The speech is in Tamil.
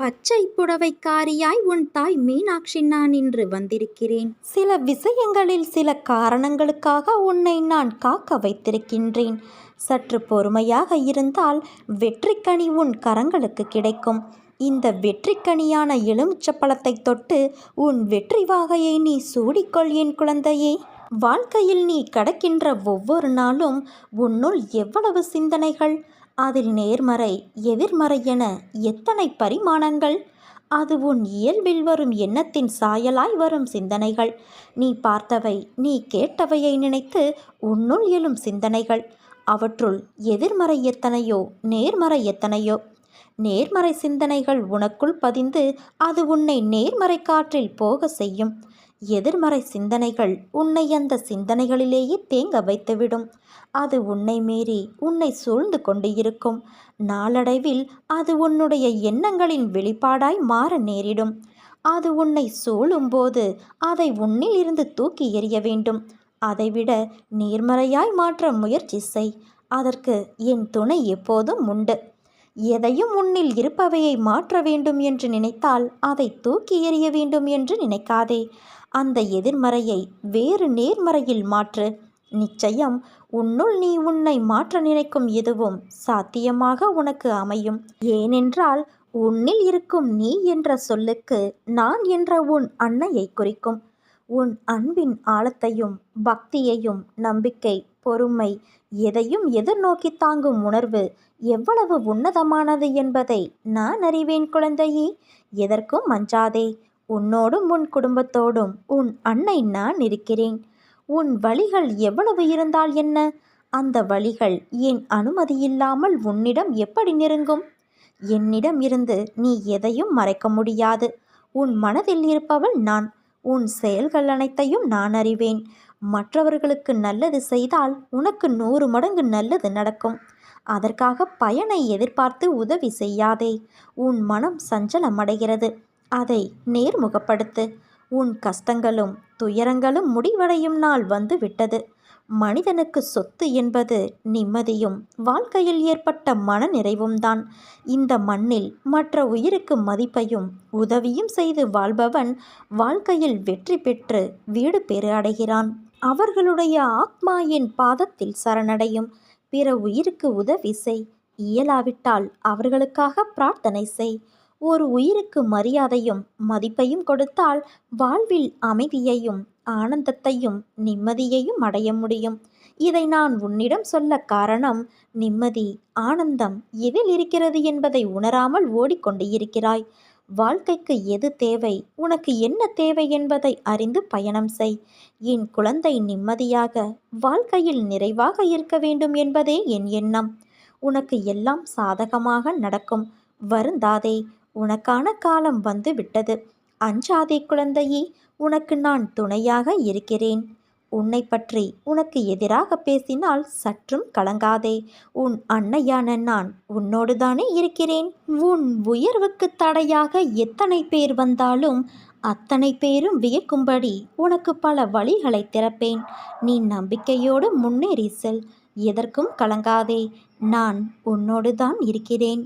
பச்சை புடவைக்காரியாய் உன் தாய் மீனாட்சி நான் இன்று வந்திருக்கிறேன். சில விஷயங்களில் சில காரணங்களுக்காக உன்னை நான் காக்க வைத்திருக்கின்றேன். சற்று பொறுமையாக இருந்தால் வெற்றிக்கனி உன் கரங்களுக்கு கிடைக்கும். இந்த வெற்றிக்கனியான எலுமிச்சப்பழத்தை தொட்டு உன் வெற்றி வாகையை நீ சூடிக்கொள் என் குழந்தையே. வாழ்க்கையில் நீ கடக்கின்ற ஒவ்வொரு நாளும் உன்னுள் எவ்வளவு சிந்தனைகள்? அதில் நேர்மறை எதிர்மறை என எத்தனை பரிமாணங்கள்? அது உன் இயல்பில் வரும் எண்ணத்தின் சாயலாய் வரும் சிந்தனைகள். நீ பார்த்தவை நீ கேட்டவையை நினைத்து உன்னுள் எழும் சிந்தனைகள். அவற்றுள் எதிர்மறை எத்தனையோ நேர்மறை எத்தனையோ. நேர்மறை சிந்தனைகள் உனக்குள் பதிந்து அது உன்னை நேர்மறை காற்றில் போக செய்யும். எதிர்மறை சிந்தனைகள் உன்னை அந்த சிந்தனைகளிலேயே தேங்க வைத்துவிடும். அது உன்னை மீறி உன்னை சூழ்ந்து கொண்டு இருக்கும். நாளடைவில் அது உன்னுடைய எண்ணங்களின் வெளிப்பாடாய் மாற நேரிடும். அது உன்னை சூழும்போது அதை உன்னில் இருந்து தூக்கி எறிய வேண்டும். அதைவிட நேர்மறையாய் மாற்ற முயற்சி செய். அதற்கு என் துணை எப்போதும் உண்டு. எதையும் உன்னில் இருப்பவையை மாற்ற வேண்டும் என்று நினைத்தால் அதை தூக்கி எறிய வேண்டும் என்று நினைக்காதே. அந்த எதிர்மறையை வேறு நேர்மறையில் மாற்று. நிச்சயம் உன்னுள் நீ உன்னை மாற்ற நினைக்கும் எதுவும் சாத்தியமாக உனக்கு அமையும். ஏனென்றால் உன்னில் இருக்கும் நீ என்ற சொல்லுக்கு நான் என்ற உன் அன்னையை குறிக்கும். உன் அன்பின் ஆழத்தையும் பக்தியையும் நம்பிக்கை பொறுமை எதையும் எதிர்நோக்கி தாங்கும் உணர்வு எவ்வளவு உன்னதமானது என்பதை நான் அறிவேன் குழந்தையே. எதற்கும் மஞ்சாதே உன்னோடும் உன் குடும்பத்தோடும் உன் அன்னை நான் இருக்கிறேன். உன் வழிகள் எவ்வளவு இருந்தால் என்ன? அந்த வழிகள் என் அனுமதியில்லாமல் உன்னிடம் எப்படி நெருங்கும்? என்னிடம் இருந்து நீ எதையும் மறைக்க முடியாது. உன் மனதில் இருப்பவள் நான் உன் செயல்கள் அனைத்தையும் நான் அறிவேன். மற்றவர்களுக்கு நல்லது செய்தால் உனக்கு நூறு மடங்கு நல்லது நடக்கும். அதற்காக பயனை எதிர்பார்த்து உதவி செய்யாதே. உன் மனம் சஞ்சலமடைகிறது. அதை நேர்முகப்படுத்து. உன் கஷ்டங்களும் துயரங்களும் முடிவடையும் நாள் வந்து விட்டது. மனிதனுக்கு சொத்து என்பது நிம்மதியும் வாழ்க்கையில் ஏற்பட்ட மன நிறைவும் தான். இந்த மண்ணில் மற்ற உயிருக்கு மதிப்பையும் உதவியும் செய்து வாழ்பவன் வாழ்க்கையில் வெற்றி பெற்று வீடு பெறு அடைகிறான். அவர்களுடைய ஆத்மா என் பாதத்தில் சரணடையும். பிற உயிருக்கு உதவி செய். இயலாவிட்டால் அவர்களுக்காக பிரார்த்தனை செய். ஒரு உயிருக்கு மரியாதையும் மதிப்பையும் கொடுத்தால் வாழ்வில் அமைதியையும் ஆனந்தத்தையும் நிம்மதியையும் அடைய முடியும். இதை நான் உன்னிடம் சொல்ல காரணம் நிம்மதி ஆனந்தம் எதில் இருக்கிறது என்பதை உணராமல் ஓடிக்கொண்டு இருக்கிறாய். வாழ்க்கைக்கு எது தேவை உனக்கு என்ன தேவை என்பதை அறிந்து பயணம் செய். என் குழந்தை நிம்மதியாக வாழ்க்கையில் நிறைவாக இருக்க வேண்டும் என்பதே என் எண்ணம். உனக்கு எல்லாம் சாதகமாக நடக்கும். வருந்தாதே உனக்கான காலம் வந்து விட்டது. அஞ்சாதே குழந்தையே உனக்கு நான் துணையாக இருக்கிறேன். உன்னை பற்றி உனக்கு எதிராக பேசினால் சற்றும் கலங்காதே. உன் அன்னையான நான் உன்னோடு தானே இருக்கிறேன். உன் உயர்வுக்கு தடையாக எத்தனை பேர் வந்தாலும் அத்தனை பேரும் வியக்கும்படி உனக்கு பல வழிகளை திறப்பேன். நீ நம்பிக்கையோடு முன்னேறி செல். எதற்கும் கலங்காதே. நான் உன்னோடு தான் இருக்கிறேன்.